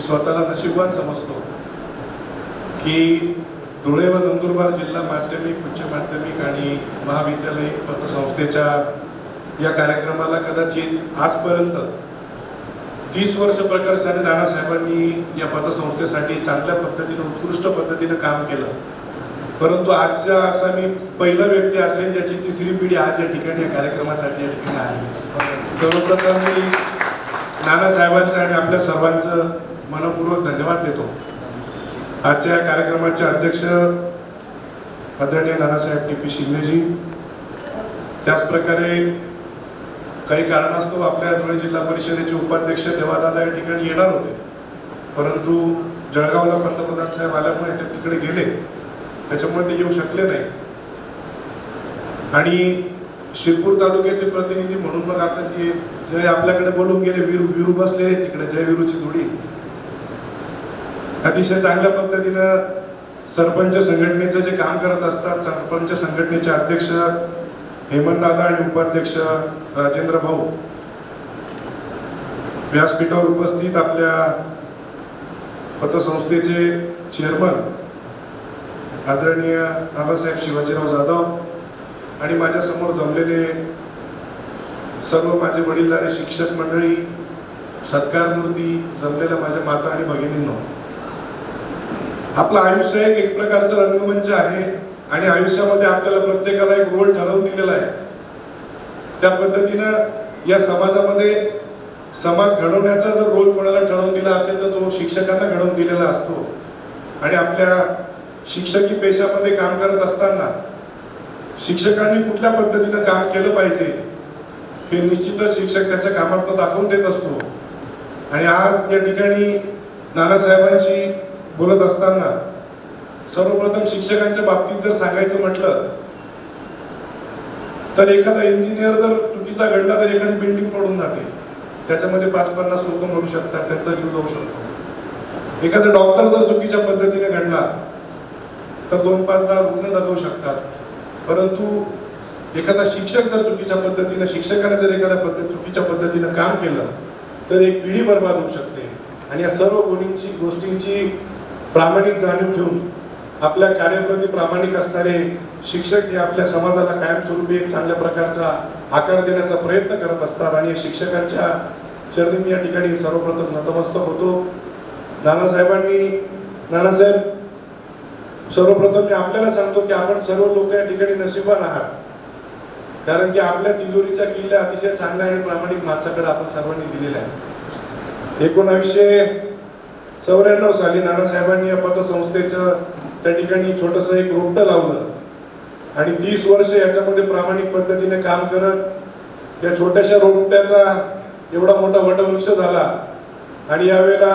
मी स्वतःला नशिबवान समजतो की धुळे व नंदुरबार जिल्हा माध्यमिक उच्च माध्यमिक आणि महाविद्यालय पतसंस्थेच्या या कार्यक्रमाला कदाचित आजपर्यंत तीस वर्ष प्रकर्षाने आणि नानासाहेबांनी या पतसंस्थेसाठी चांगल्या पद्धतीने उत्कृष्ट पद्धतीने काम केलं. परंतु आजचा असा मी पहिला व्यक्ती असेल ज्याची तिसरी पिढी आज या ठिकाणी या कार्यक्रमासाठी या ठिकाणी आहे. सर्वप्रथम मी नानासाहेबांचं आणि आपल्या सर्वांचं मनपूर्वक धन्यवाद देतो. आजच्या या कार्यक्रमाचे अध्यक्ष आदरणीय नानासाहेब टी पी शिंदेजी. त्याचप्रकारे काही कारणास्तव आपल्या धुळे जिल्हा परिषदेचे उपाध्यक्ष देवादादा या ठिकाणी येणार होते. परंतु जळगावला पंतप्रधान साहेब आल्यामुळे ते तिकडे गेले. त्याच्यामुळे ते येऊ शकले नाही. आणि शिरपूर तालुक्याचे प्रतिनिधी म्हणून मग आता जे जे आपल्याकडे बोलून गेले वीरू वीरू बसले तिकडे जय वीरूची जोडी. अतिशय चांगल्या पद्धतीनं सरपंच संघटनेचं जे काम करत असतात सरपंच संघटनेचे अध्यक्ष हेमंतदादा आणि उपाध्यक्ष राजेंद्र भाऊ व्यासपीठावर उपस्थित आपल्या पतसंस्थेचे चेअरमन आदरणीय बाबासाहेब शिवाजीराव जाधव आणि माझ्यासमोर जमलेले सर्व माझे वडील आणि शिक्षक मंडळी सत्कारमूर्ती जमलेल्या माझ्या माता आणि भगिनींनो आपलं आयुष्य एक एक प्रकारचं रंगमंच आहे आणि आयुष्यामध्ये आपल्याला प्रत्येकाला एक रोल ठरवून दिलेला आहे. त्या पद्धतीनं या समाजामध्ये समाज घडवण्याचा जर रोल कोणाला ठरवून दिला असेल तर तो शिक्षकांना घडवून दिलेला असतो. आणि आपल्या शिक्षकी पेशामध्ये काम करत असताना शिक्षकांनी कुठल्या पद्धतीनं काम केलं पाहिजे हे निश्चितच शिक्षक त्याच्या कामातून दाखवून देत असतो. आणि आज या ठिकाणी नानासाहेबांशी बोलत असताना सर्वप्रथम शिक्षकांच्या बाबतीत जर सांगायचं म्हटलं तर एखादा इंजिनियर जर चुकीचा घडला तर एखादी बिल्डिंग पडून जाते. त्याच्यामध्ये पाच पन्नास लोक मरू शकतात त्यांचा जीव जाऊ शकतो. एखादा डॉक्टर जर चुकीच्या पद्धतीने घडला तर दोन पाच दहा रुग्ण दाखवू शकतात. परंतु एखादा शिक्षक जर चुकीच्या पद्धतीने शिक्षकाने जर एखाद्या पद्धत चुकीच्या पद्धतीनं काम केलं तर एक पिढी बर्बाद होऊ शकते. आणि या सर्व गोष्टींची गोष्टींची प्रामाणिक जाणीव ठेवून आपल्या कार्याप्रती प्रामाणिक असणारे शिक्षक हे आपल्या समाजाला कायमस्वरूपी एक चांगल्या प्रकारचा आकार देण्याचा प्रयत्न करत असतात आणि या शिक्षकांच्या चरणी मी या ठिकाणी सर्वप्रथम नतमस्तक होतो. नानासाहेबांनी नानासाहेब सर्वप्रथम मी आपल्याला सांगतो की आपण सर्व लोक या ठिकाणी नशिबान आहात. कारण की आपल्या तिजोरीचा किल्ला अतिशय चांगला आणि प्रामाणिक माणसाकडे आपण सर्वांनी दिलेला आहे. एकोणावीसशे चौऱ्याण्णव साली नानासाहेबांनी या पतसंस्थेचं त्या ठिकाणी छोटस एक रोपटं लावलं. आणि तीस वर्ष याच्यामध्ये प्रामाणिक पद्धतीने काम करत या छोट्याशा रोपट्याचा एवढा मोठा वटवृक्ष झाला. आणि यावेळेला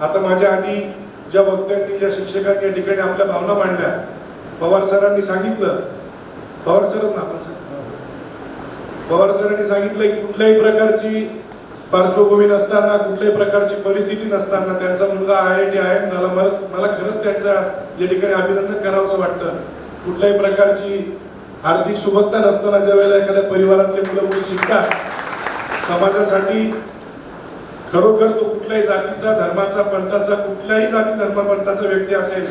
आता माझ्या आधी ज्या वक्त्यांनी ज्या शिक्षकांनी या ठिकाणी आपल्या भावना मांडल्या पवार सरांनी सांगितलं. पवार सरच ना आपण सर? पवार सरांनी सांगितलं की कुठल्याही प्रकारची पार्श्वभूमी नसताना कुठल्याही प्रकारची परिस्थिती नसताना त्यांचा मुलगा I I T I M झाला. मलाच मला खरंच त्यांचा या ठिकाणी अभिनंदन करावं असं वाटतं. कुठल्याही प्रकारची आर्थिक सुबत्ता नसताना ज्या वेळेला एखाद्या परिवारातले मुलं मुली शिकतात समाजासाठी खरोखर तो कुठल्याही जातीचा धर्माचा पंथाचा कुठल्याही जाती धर्म पंथाचा व्यक्ती असेल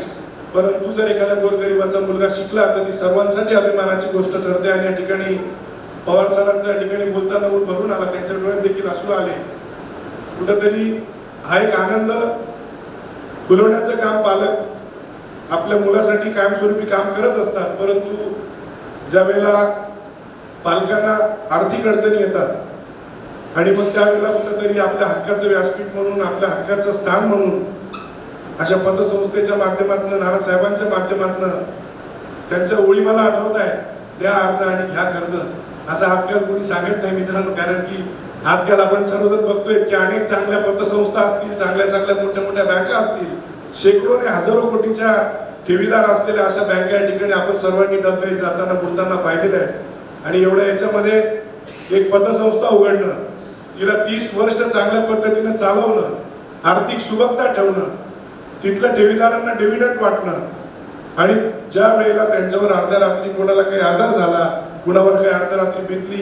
परंतु जर एखाद्या गोरगरिबाचा मुलगा शिकला तर ती सर्वांसाठी अभिमानाची गोष्ट ठरते आणि या ठिकाणी पवार सरांचा या ठिकाणी बोलताना ऊन भरून आला त्यांच्या डोळ्यात देखील असू आले. कुठंतरी हा एक आनंद फुलवण्याचं काम पालक आपल्या मुलासाठी कायमस्वरूपी काम करत असतात परंतु ज्या वेळेला पालकांना आर्थिक अडचणी येतात आणि मग त्यावेळेला कुठंतरी आपल्या हक्काचं व्यासपीठ म्हणून आपल्या हक्काचं स्थान म्हणून अशा पतसंस्थेच्या माध्यमातून नानासाहेबांच्या माध्यमातून त्यांच्या ओळी मला आठवत आहे द्या अर्ज आणि घ्या कर्ज. असं आजकाल कोणी सांगत नाही मित्रांनो कारण की आजकाल आपण सर्वजण बघतोय की अनेक चांगल्या पतसंस्था असतील चांगल्या चांगल्या मोठ्या मोठ्या बँका असतील शेकडो आणि हजारो कोटीच्या ठेवीदार असलेल्या अशा बँका या ठिकाणी आपण सर्वांनी डबे जाताना बोलताना पाहिलेलं आहे. आणि एवढ्या याच्यामध्ये एक पतसंस्था उघडणं तिला तीस वर्ष चांगल्या पद्धतीने चालवणं आर्थिक सुबकता ठेवणं तिथल्या ठेवीदारांना डिव्हिडंड वाटणं आणि ज्या वेळेला त्यांच्यावर अर्ध्या रात्री कोणाला काही आजार झाला कुणावर काही अर्ध्या बेतली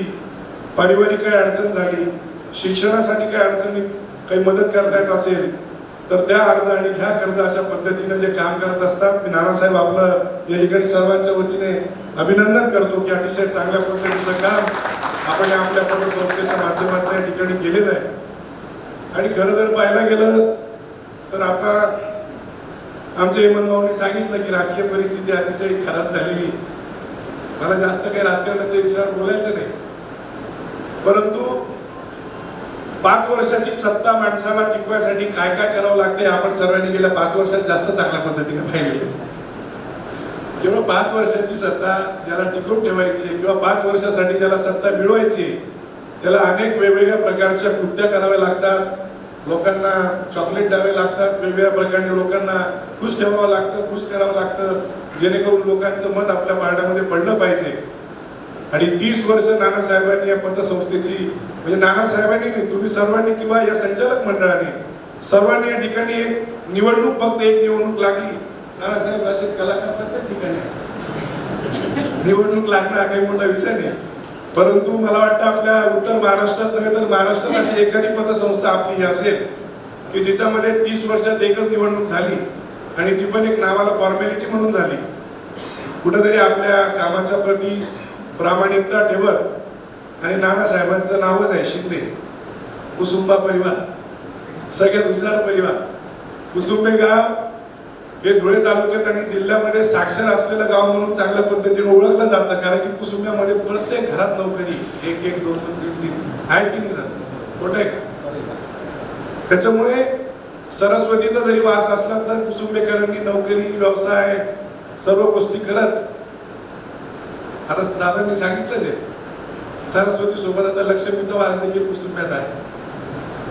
पारिवारिक काही अडचण झाली शिक्षणासाठी काही अडचणीत काही मदत करता येत असेल तर त्या अर्ज आणि घ्या कर्ज अशा पद्धतीने जे काम करत असतात मी नानासाहेब आपलं या ठिकाणी सर्वांच्या वतीने अभिनंदन करतो की अतिशय चांगल्या पद्धतीचं काम आपण आपल्या पतसंस्थेच्या माध्यमातून या ठिकाणी केलेलं आहे आणि खरं जर पाहायला गेलं तर आता आमच्या हेमंत भाऊंनी सांगितलं की राजकीय परिस्थिती अतिशय खराब झालेली आहे. मला जास्त काही राजकारणाच्या विषयावर बोलायचं नाही. परंतु पाच वर्षाची सत्ता माणसाला टिकवायसाठी काय काय करावं लागते आपण सर्वांनी गेल्या पाच वर्षात जास्त चांगल्या पद्धतीने पाहिलेलं केवळ पाच वर्षाची सत्ता ज्याला टिकून ठेवायची किंवा पाच वर्षासाठी ज्याला सत्ता मिळवायची त्याला अनेक वेगवेगळ्या प्रकारच्या कृत्या कराव्या लागतात. लोकांना चॉकलेट द्यावे लागतात वेगवेगळ्या प्रकारे लोकांना खुश ठेवावं लागतं खुश करावं लागतं जेणेकरून लोकांचं मत आपल्या पार्ट्यामध्ये पडलं पाहिजे. आणि तीस वर्ष नानासाहेबांनी या पतसंस्थेची म्हणजे नानासाहेबांनी नाही तुम्ही सर्वांनी किंवा या संचालक मंडळाने सर्वांनी या ठिकाणी एक निवडणूक फक्त एक निवडणूक लागली. नानासाहेब असे कलाकार प्रत्येक ठिकाणी निवडणूक लागणं हा काही मोठा विषय नाही. परंतु मला वाटतं आपल्या उत्तर महाराष्ट्रात नव्हे तर महाराष्ट्रात अशी एखादी पतसंस्था आपली ही असेल की जिच्यामध्ये तीस वर्षात एकच निवडणूक झाली आणि ती पण एक नावाला फॉर्मॅलिटी म्हणून झाली. कुठंतरी आपल्या कामाच्या प्रती प्रामाणिकता ठेवत आणि नानासाहेबांचं नावच आहे शिंदे कुसुंबा परिवार सगळ्यात हुशार परिवार कुसुंबे गाव हे धुळे तालुक्यात आणि जिल्ह्यामध्ये साक्षर असलेलं गाव म्हणून चांगल्या पद्धतीने ओळखलं जातं कारण की कुसुंब्यामध्ये प्रत्येक घरात नोकरी एक एक दोन दोन तीन तीन. आहेत की नाही सर? खोटं आहे? त्याच्यामुळे सरस्वतीचा जरी वास असला तर कुसुंबेकरांनी नोकरी व्यवसाय सर्व गोष्टी करत. आता दादांनी सांगितलं ते सरस्वती सोबत आता लक्ष्मीचा वास देखील कुसुंब्यात आहे.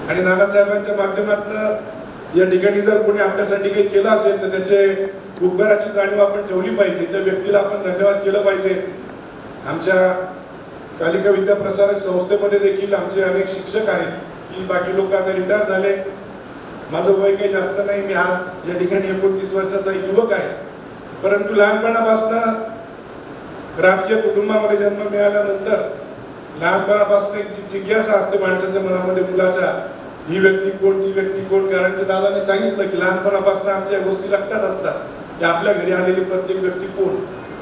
आणि नानासाहेबांच्या माध्यमातून या ठिकाणी जर कोणी आपल्यासाठी काही केलं असेल तर त्याचे उपकाराची जाणीव आपण ठेवली पाहिजे. त्या व्यक्तीला आपण धन्यवाद केलं पाहिजे. आमच्या कालिका विद्या प्रसारक संस्थेमध्ये देखील आमचे अनेक शिक्षक आहेत. की बाकी लोक आता रिटायर झाले. माझं वय काही जास्त नाही. मी आज या ठिकाणी एकोणतीस वर्षाचा एक युवक आहे. परंतु लहानपणापासून राजकीय कुटुंबामध्ये जन्म मिळाल्यानंतर लहानपणापासून एक जिज्ञासा असते माणसाच्या मनामध्ये मुलाच्या. ही व्यक्ती कोण ती व्यक्ती कोण? कारण की दादाने सांगितलं की लहानपणापासून आमच्या या गोष्टी लक्षात असतात की आपल्या घरी आलेली प्रत्येक व्यक्ती कोण?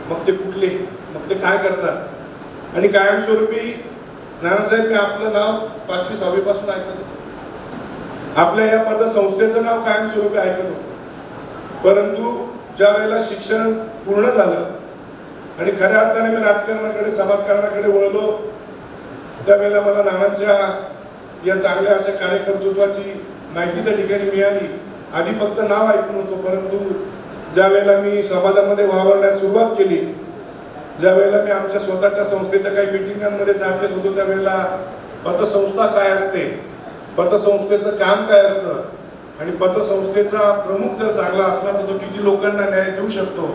मग ते कुठले? मग ते काय करतात? आणि कायमस्वरूपी नानासाहेब मी आपलं नाव पाचवी सहावीपासून ऐकत होतो. आपल्या या पदसंस्थेचं नाव कायमस्वरूपी ऐकत होतो. परंतु ज्या वेळेला शिक्षण पूर्ण झालं आणि खऱ्या अर्थाने मी राजकारणाकडे समाजकारणाकडे वळलो त्यावेळेला मला नानांच्या या चांगल्या अशा कार्यकर्तृत्वाची माहिती त्या ठिकाणी मिळाली. आधी फक्त नाव ऐकून होतो परंतु ज्या वेळेला मी समाजामध्ये वावरण्यास सुरुवात केली ज्या वेळेला मी आमच्या स्वतःच्या संस्थेच्या काही मिटिंगांमध्ये जात होतो त्यावेळेला पतसंस्था काय असते पतसंस्थेचं काम काय असतं आणि पतसंस्थेचा प्रमुख जर चांगला असला तर तो किती लोकांना न्याय देऊ शकतो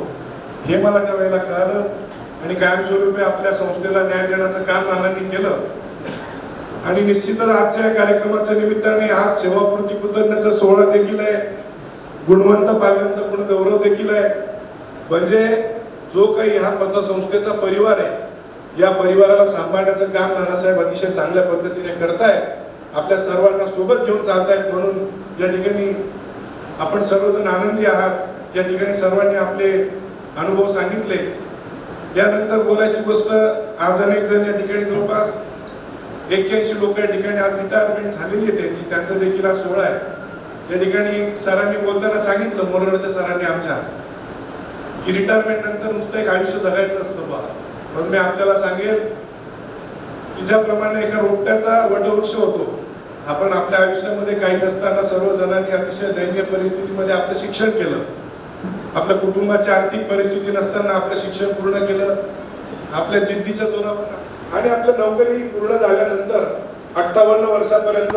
हे मला त्यावेळेला कळालं आणि कायमस्वरूपी आपल्या संस्थेला न्याय देण्याचं काम नानांनी केलं. आणि निश्चितच आजच्या या कार्यक्रमाच्या निमित्ताने आज सेवापूर्ती कृतज्ञता सोहळा देखील आहे. गुणवंत पाल्यांचा गुण गौरव देखील आहे. म्हणजे जो काही हा पतसंस्थेचा परिवार आहे या परिवाराला सांभाळण्याचं काम नानासाहेब अतिशय चांगल्या पद्धतीने करतायत. आपल्या सर्वांना सोबत घेऊन चालतायत म्हणून या ठिकाणी आपण सर्वजण आनंदी आहात. या ठिकाणी सर्वांनी आपले अनुभव सांगितले. यानंतर बोलायची गोष्ट आज अनेक जण या ठिकाणी जवळपास एक्क्याऐंशी लोक या ठिकाणी आज रिटायरमेंट झालेली आहे त्यांची त्यांचा देखील हा सोहळा आहे. या ठिकाणी सरांनी बोलताना सांगितलं मोरडच्या सरांनी आमच्या की रिटायरमेंट नंतर नुसतं एक आयुष्य जगायचं असतं बा पण मी आपल्याला सांगेल की ज्याप्रमाणे एका रोपट्याचा वटवृक्ष होतो आपण आपल्या आयुष्यामध्ये काही नसताना सर्व जणांनी अतिशय दयनीय परिस्थितीमध्ये आपलं शिक्षण केलं. आपल्या कुटुंबाची आर्थिक परिस्थिती नसताना आपलं शिक्षण पूर्ण केलं. आपल्या जिद्दीच्या जोरावर आणि आपलं नोकरी पूर्ण झाल्यानंतर अठ्ठावन्न वर्षापर्यंत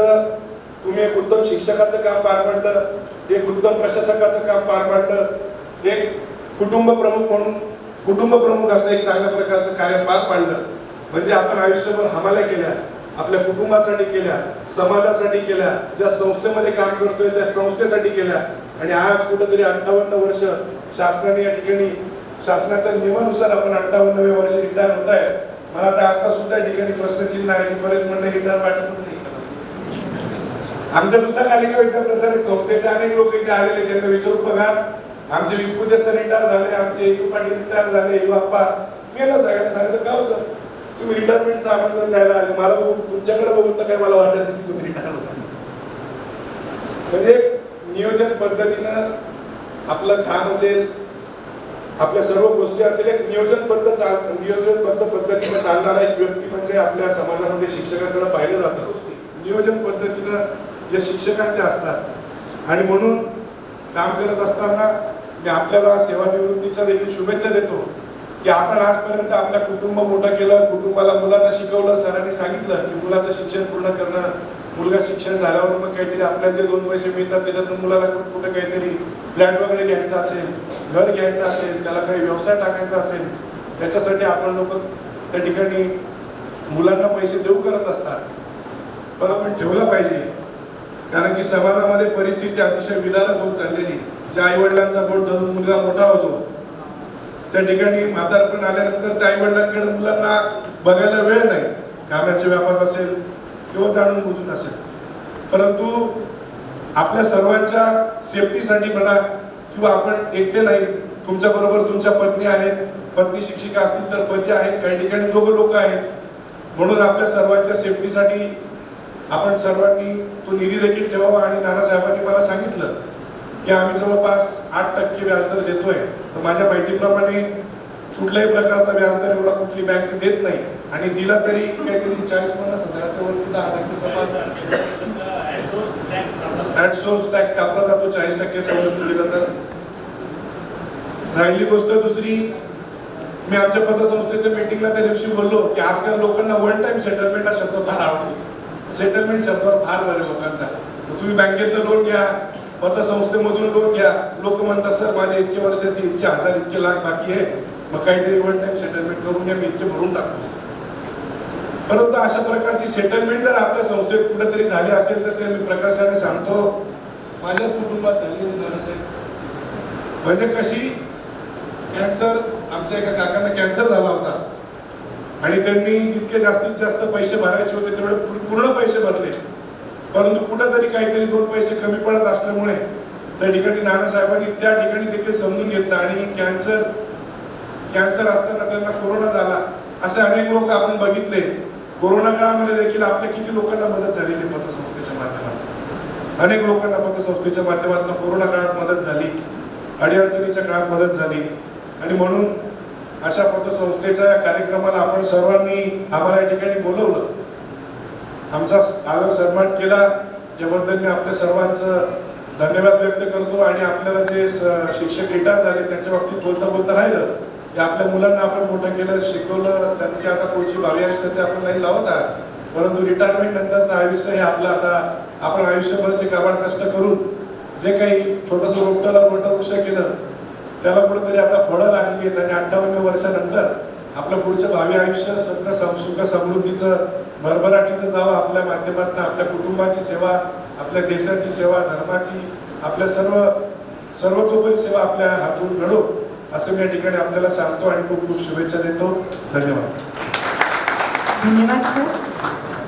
तुम्ही एक उत्तम शिक्षकाचं काम पार पाडलं एक उत्तम प्रशासकाचं काम पार पाडलं एक कुटुंब प्रमुख म्हणून कुटुंब प्रमुखाचं एक चांगल्या प्रकारचं कार्य पार पाडलं. म्हणजे आपण आयुष्यभर हमाल्या केल्या आपल्या कुटुंबासाठी केल्या समाजासाठी केल्या ज्या संस्थेमध्ये काम करतोय त्या संस्थेसाठी केल्या. आणि आज कुठंतरी अठ्ठावन्न वर्ष शासनाने या ठिकाणी शासनाच्या नियमानुसार आपण अठ्ठावन्नव्या वर्ष रिटायर होत आहे. मला तर आता सुद्धा ठिकाणी प्रश्नचिन्ह आहे. की बरेच म्हणणे इतर वाटतच नाही. आमच्या सुद्धा कालिका विद्याप्रसारक संस्थेचे अनेक लोक इथे आलेले त्यांना विचारून बघा. आमचे विस्पुते सर रिटायर झाले आमचे एकू पाटील रिटायर झाले यू आप्पा. गेलं सगळ्यांना सांगितलं का हो सर? तुम्ही रिटायरमेंटचं आमंत्रण द्यायला आले. मला बघून तुमच्याकडे बघून तर काही मला वाटत नाही की तुम्ही रिटायर होता म्हणजे नियोजन पद्धतीनं आपलं काम असेल आपल्या सर्व गोष्टी असेल एक नियोजनबद्ध चाल नियोजनबद्ध पद्धतीने चालणारा एक व्यक्ती म्हणजे आपल्या समाजामध्ये शिक्षकांकडे पाहिलं जातं गोष्टी. नियोजन पद्धतीनं या शिक्षकांच्या असतात. आणि म्हणून काम करत असताना मी आपल्याला सेवानिवृत्तीच्या देखील शुभेच्छा देतो. की आपण आजपर्यंत आपल्या कुटुंब मोठं केलं कुटुंबाला मुलांना शिकवलं सरांनी सांगितलं की मुलाचं शिक्षण पूर्ण करणं मुलगा शिक्षण झाल्यावर मग काहीतरी आपल्याला जे दोन पैसे मिळतात त्याच्यातून मुलाला कुठं काहीतरी फ्लॅट वगैरे घ्यायचा असेल घर घ्यायचं असेल त्याला काही व्यवसाय टाकायचा असेल त्याच्यासाठी आपण लोक त्या ठिकाणी मुलांना पैसे देऊ करत असतात. पण आपण ठेवलं पाहिजे. कारण की समाजामध्ये परिस्थिती अतिशय विदारक होत चाललेली ज्या आई वडिलांचा बोट धरून मुलगा मोठा होतो त्या ठिकाणी म्हातारपण आल्यानंतर त्या आई वडिलांकडे मुलांना बघायला वेळ नाही. कामाचे व्यापार असेल किंवा जाणून बुजून असेल. परंतु आपल्या सर्वांच्या सेफ्टीसाठी म्हणा किंवा आपण एकटे नाही तुमच्या बरोबर तुमच्या पत्नी आहेत पत्नी शिक्षिका असतील तर पती आहेत काही ठिकाणी दोघं लोक आहेत. म्हणून आपल्या सर्वांच्या सेफ्टीसाठी आपण सर्वांनी तो निधी देखील ठेवावा आणि नानासाहेबांनी मला सांगितलं की आम्ही जवळपास आठ टक्के व्याजदर देतोय. तर माझ्या माहितीप्रमाणे कुठल्याही प्रकारचा व्याजदर एवढा कुठली बँक देत नाही. आणि दिला तरी काहीतरी चाळीस पन्नास हजाराच्या वरती दहा टक्के कपात सोर्स टॅक्स कापला जातो चाळीस टक्के सवलती गेलं तर राहिली गोष्ट दुसरी मी आमच्या पतसंस्थेच्या मीटिंगला त्या दिवशी बोललो की आजकाल लोकांना वन टाइम सेटलमेंट हा शब्द फार आवडतो. सेटलमेंट शब्दावर फार बरे लोकांचा. तुम्ही बँकेतनं लोन घ्या पतसंस्थेमधून लोन घ्या. लोक म्हणतात सर माझे इतके वर्षाचे इतके हजार इतके लाख बाकी आहे. मग काहीतरी वन टाइम सेटलमेंट करून घ्या मी इतके भरून टाकतो. परंतु अशा प्रकारची सेटलमेंट जर आपल्या संस्थेत कुठेतरी झाली असेल तर ते मी प्रकर्षाने सांगतो. माझ्याच कुटुंबात झाली नानासाहेब म्हणजे कशी? कॅन्सर आमच्या एका काकांना कॅन्सर झाला होता. आणि त्यांनी जितके जास्तीत जास्त पैसे भरायचे होते तेवढे पूर्ण पैसे भरले. परंतु कुठेतरी काहीतरी दोन पैसे कमी पडत असल्यामुळे त्या ठिकाणी नानासाहेबांनी त्या ठिकाणी देखील समजून घेतलं आणि कॅन्सर कॅन्सर असताना त्यांना कोरोना झाला असे अनेक लोक आपण बघितले. कोरोना काळामध्ये देखील आपल्या किती लोकांना मदत झालेली पतसंस्थेच्या माध्यमातून? अनेक लोकांना पतसंस्थेच्या माध्यमातून कोरोना काळात मदत झाली अडीअडचणीच्या काळात मदत झाली. आणि म्हणून अशा पतसंस्थेच्या या कार्यक्रमाला आपण सर्वांनी आम्हाला या ठिकाणी बोलवलं. आमचा आदर सन्मान केला. याबद्दल मी आपल्या सर्वांचं धन्यवाद व्यक्त करतो आणि आपल्याला जे स- शिक्षक रिटायर झाले त्यांच्या बाबतीत बोलता बोलता राहिलं की आपल्या मुलांना आपण मोठं केलं शिकवलं त्यांची आता पुढची भावी आयुष्याचे आपण नाही लावत आहात. परंतु रिटायरमेंट नंतरचं आयुष्य हे आपलं आता आपण आयुष्यभराचे काबाड कष्ट करून जे काही छोटस रोपटाला मोठं वृक्ष केलं त्याला कुठेतरी आता फळं लागली आहेत आणि अठ्ठावन्न वर्षानंतर आपलं पुढचं भावी आयुष्य सुख सुख समृद्धीचं भरभराटीचं जावं आपल्या माध्यमातून आपल्या कुटुंबाची सेवा आपल्या देशाची सेवा धर्माची आपल्या सर्व सर्वतोपरी सेवा आपल्या हातून घडो. असं मी या ठिकाणी आपल्याला सांगतो आणि खूप खूप शुभेच्छा देतो. धन्यवाद. धन्यवाद सर